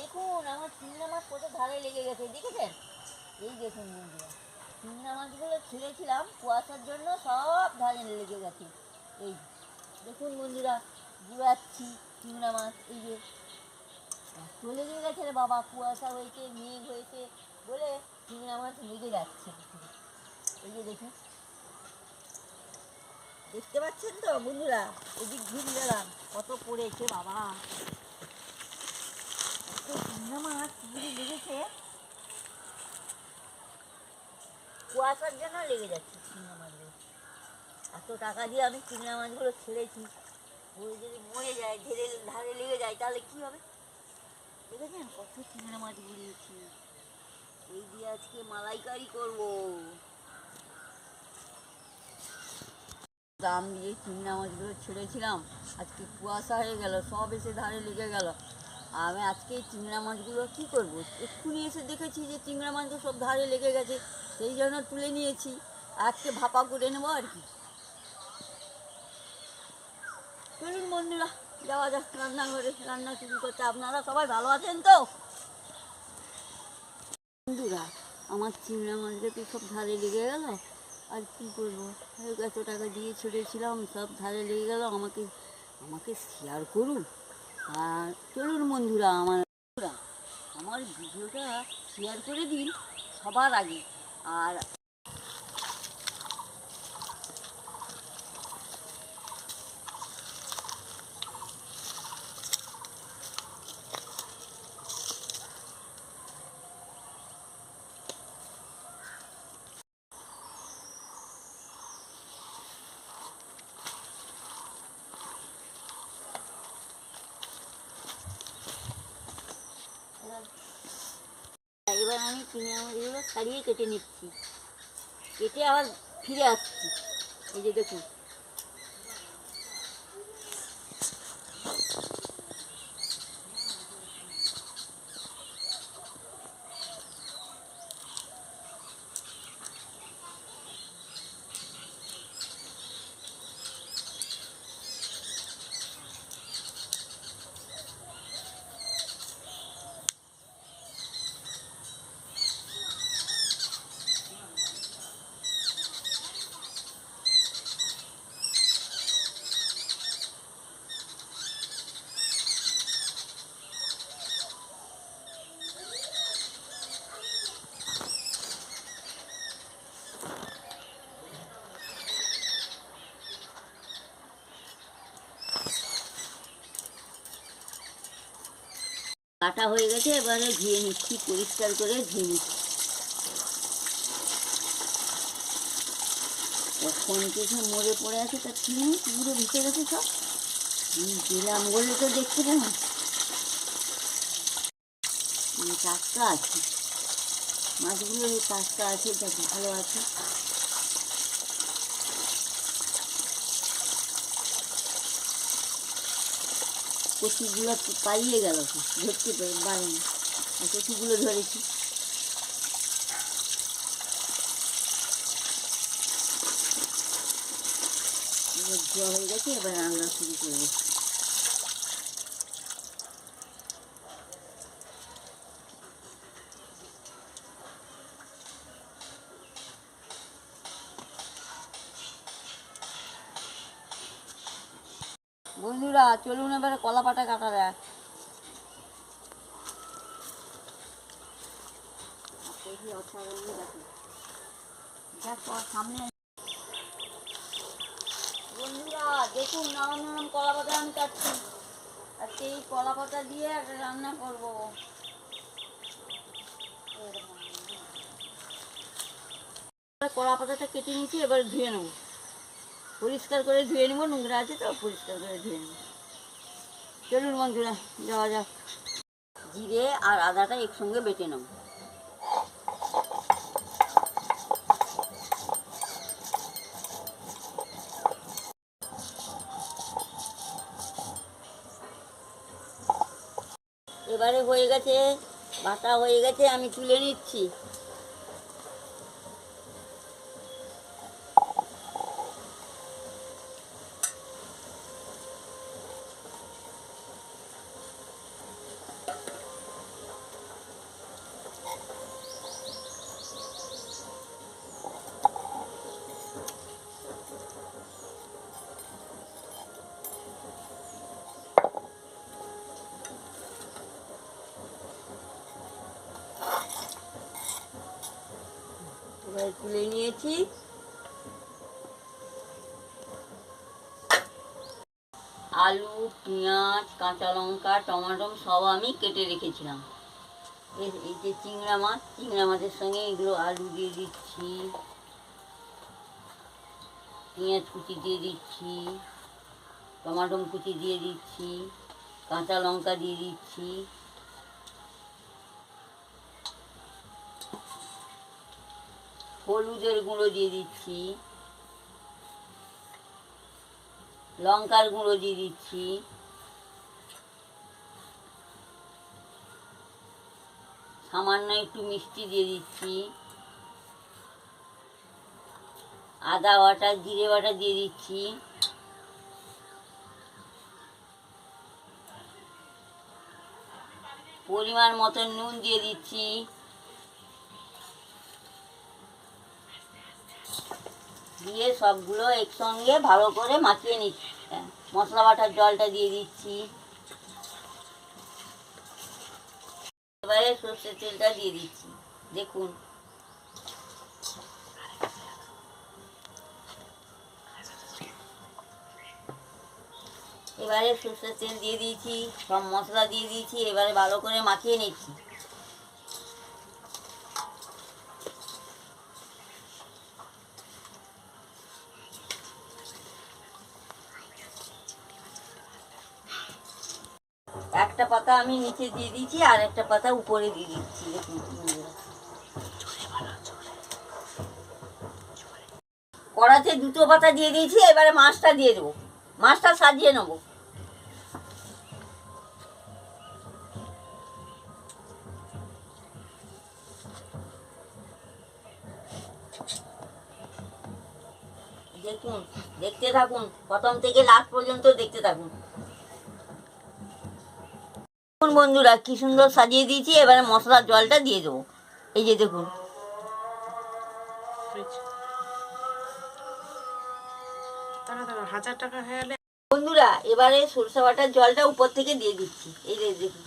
দেখুন, আমার চিংড়া মাছ কত ধারে লেগে গেছে, দেখেছেন? এই দেখুন বন্ধুরা চিংড়া মাছগুলো ছেড়েছিলাম কুয়াশার জন্য, সব ধারে লেগে গেছে। এই দেখুন বন্ধুরা ঘুরাচ্ছি চিংড়া মাছ, এই যে এত লেগে গেছে রে বাবা, কুয়াশা হয়েছে, মেঘ হয়েছে, বলে চিংড়া মাছ লেগে যাচ্ছে। এই যে দেখুন, দেখতে পাচ্ছেন তো বন্ধুরা? এদিক ঘুরে গেলাম, কত পড়েছে বাবা। চিংড়া মাছ ঘুরে লেগেছে কুয়াশার জন্য লেগে যাচ্ছে চিংড়া মাছগুলো এত টাকা দিয়ে আমি চিংড়া মাছগুলো ছেড়েছি ওই যদি মরে যায় ধীরে ধারে লেগে যায় তাহলে কি হবে দেখেছেন কত চিংড়া মাছ ঘুরিয়েছি এই দিয়ে আজকে মালাইকারি করব দাম দিয়ে চিংড়া মাছগুলো ছেড়েছিলাম। আজকে কুয়াশা হয়ে গেল, সব এসে ধারে লেগে গেল। আমি আজকে এই চিংড়া মাছগুলো কী করব? এক্ষুনি এসে দেখেছি যে চিংড়া মাছগুলো সব ধারে লেগে গেছে, সেই জন্য তুলে নিয়েছি। আজকে ভাপা করে নেব আর কি। চলুন বন্ধুরা, যাওয়া যাক রান্নাঘরে, রান্না শুরু করতে। আপনারা সবাই ভালো আছেন তো? বন্ধুরা, আমার চিংড়া মাছটা তো সব ধারে লেগে গেল। আর কি করব? এত টাকা দিয়ে ছেড়েছিলাম, সব ধারে লেগে গেল। আমাকে আমাকে শেয়ার করুন। আর চলুন বন্ধুরা আমার আমার ভিডিওটা শেয়ার করে দিন সবার আগে। আর এবার আমি চিংড়ি মাছগুলো ছাড়িয়ে কেটে নিচ্ছি। কেটে আবার ফিরে আসছি। এই যে দেখুন। কাটা হয়ে গেছে, এবারে ধুয়ে নিচ্ছি, পরিষ্কার করে ধুয়ে নিচ্ছি। এখন কিছু মরে পড়ে আছে, তা চিনি পুরো ভিতরে গেছে সব? দিলাম বলে তো পেলাম। এই টাটকা আছে। মাছগুলো টাটকা আছে এটা ভালো আছে। কচুগুলো পালিয়ে গেল ধরতে পারি আর কচুগুলো ধরেছি। ধোয়া হয়ে গেছে, এবার রান্না শুরু করব। চলুন এবারে কলা পাতা কাটা বন্ধুরা, দেখুন নরম কলা পাতা আমি দিয়ে একটা রান্না করব। পাতাটা কেটে নিয়েছি, এবার ধুয়ে নেব। পরিষ্কার করে ধুয়ে নেব, নোংরা আছে তো, পরিষ্কার করে ধুয়ে নেব। চলুন বন্ধুরা, যাওয়া যাক। জিরে আর আদাটা একসঙ্গে বেটে নেব। এবারে হয়ে গেছে, বাটা হয়ে গেছে, আমি তুলে নিচ্ছি। নিয়েছি আলু, পেঁয়াজ, কাঁচা লঙ্কা, টমেটো সব আমি কেটে রেখেছিলাম। এই যে চিংড়া মাছ, চিংড়া মাছের সঙ্গে এগুলো আলু দিয়ে দিচ্ছি। পেঁয়াজ কুচি দিয়ে দিচ্ছি। টমাটো কুচি দিয়ে দিচ্ছি। কাঁচা লঙ্কা দিয়ে দিচ্ছি। হলুদের গুঁড়ো দিয়ে দিচ্ছি। লঙ্কার গুঁড়ো দিয়ে দিচ্ছি। সামান্য একটু মিষ্টি দিয়ে দিচ্ছি। আদা বাটা, জিরে বাটা দিয়ে দিচ্ছি। পরিমাণ মতো নুন দিয়ে দিচ্ছি। দিয়ে সবগুলো একসঙ্গে ভালো করে মাখিয়ে নিচ্ছি। মশলা বাটার জলটা দিয়ে দিচ্ছি। এবারে সর্ষের তেলটা দিয়ে দিচ্ছি। দেখুন। এবারে সর্ষের তেল দিয়ে দিয়েছি, সব মশলা দিয়ে দিয়েছি, এবারে ভালো করে মাখিয়ে নিচ্ছি। পাতা আমি নিচে দিয়ে দিয়েছি, আর একটা পাতা উপরে দিয়ে দিচ্ছি। কড়াতে দুটো পাতা দিয়ে দিয়েছি, এবারে মাছটা দিয়ে দেবো। মাছটা সাজিয়ে নেব। দেখুন, দেখতে থাকুন, প্রথম থেকে লাস্ট পর্যন্ত দেখতে থাকুন। দেখুন বন্ধুরা, কি সুন্দর সাজিয়ে দিয়েছি, এবারে মশলার জলটা দিয়ে দেবো। এই যে দেখুন। বন্ধুরা, এবারে সরষে বাটার জলটা উপর থেকে দিয়ে দিচ্ছি। এই যে দেখুন।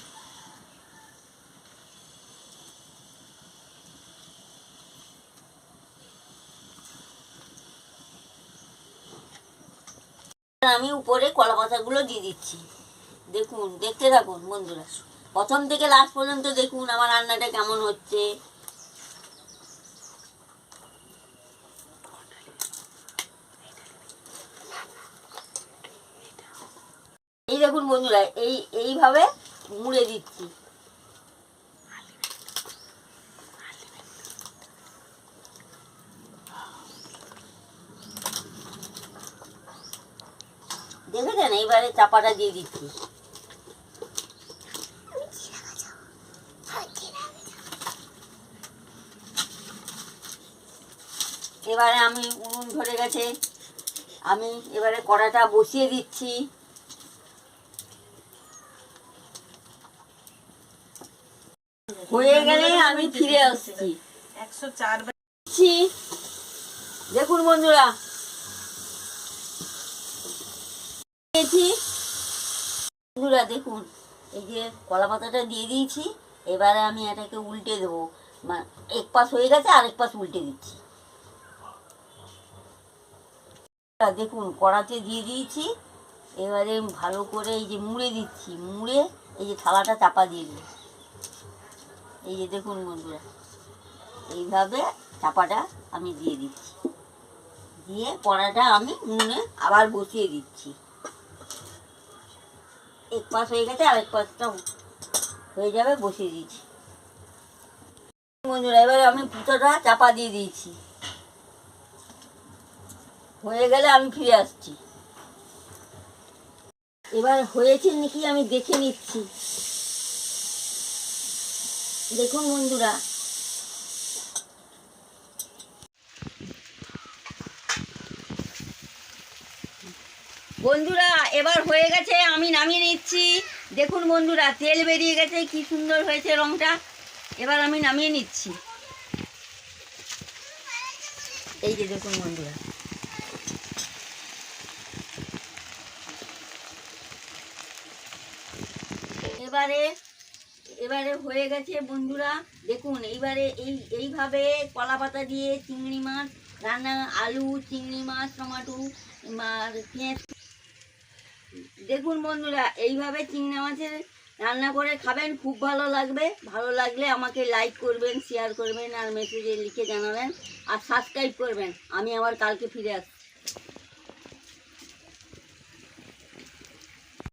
আমি উপরে কলা পাতাগুলো দিয়ে দিচ্ছি। দেখুন, দেখতে থাকুন বন্ধুরা। প্রথম থেকে লাস্ট পর্যন্ত দেখুন আমার রান্নাটা কেমন হচ্ছে। এই দেখুন বন্ধুরা, এই, এইভাবে মুড়ে দিচ্ছি। দেখেছেন? এইবারে চাপাটা দিয়ে দিচ্ছি। এবারে আমি উনুন ধরে গেছে। আমি এবারে কড়াটা বসিয়ে দিচ্ছি। হয়ে গেলে আমি ফিরে আসছি। একশো চার দেখুন বন্ধুরা। বন্ধুরা, দেখুন, এই যে কলা পাতাটা দিয়ে দিয়েছি। এবারে আমি এটাকে উল্টে দেবো। এক পাশ হয়ে গেছে, আরেক পাশ উল্টে দিচ্ছি। তা দেখুন, কড়াতে দিয়ে দিয়েছি। এবারে ভালো করে এই যে মুড়ে দিচ্ছি, মুড়ে এই যে থালাটা চাপা দিয়ে দিই এই যে দেখুন বন্ধুরা, এইভাবে চাপাটা আমি দিয়ে দিচ্ছি। দিয়ে কড়াটা আমি উনুনে আবার বসিয়ে দিচ্ছি। এক পাশ হয়ে গেছে, আরেক পাশটা হয়ে যাবে, বসিয়ে দিচ্ছি। বন্ধুরা, এবারে আমি পুঁতোটা চাপা দিয়ে দিয়েছি। হয়ে গেলে আমি ফিরে আসছি। এবার হয়েছে নাকি আমি দেখে নিচ্ছি। দেখুন বন্ধুরা। বন্ধুরা, এবার হয়ে গেছে, আমি নামিয়ে নিচ্ছি। দেখুন বন্ধুরা, তেল বেরিয়ে গেছে, কি সুন্দর হয়েছে রংটা। এবার আমি নামিয়ে নিচ্ছি। এই যে দেখুন বন্ধুরা। এবারে এবারে হয়ে গেছে বন্ধুরা, দেখুন, এইবারে এই, এইভাবে কলা পাতা দিয়ে চিংড়ি মাছ, রান্না, আলু, চিংড়ি মাছ, টমাটো পেঁয়াজ। দেখুন বন্ধুরা, এইভাবে চিংড়ি মাছের রান্না করে খাবেন, খুব ভালো লাগবে। ভালো লাগলে আমাকে লাইক করবেন শেয়ার করবেন, আর মেসেজে লিখে জানাবেন, আর সাবস্ক্রাইব করবেন। আমি আবার কালকে ফিরে আসছি।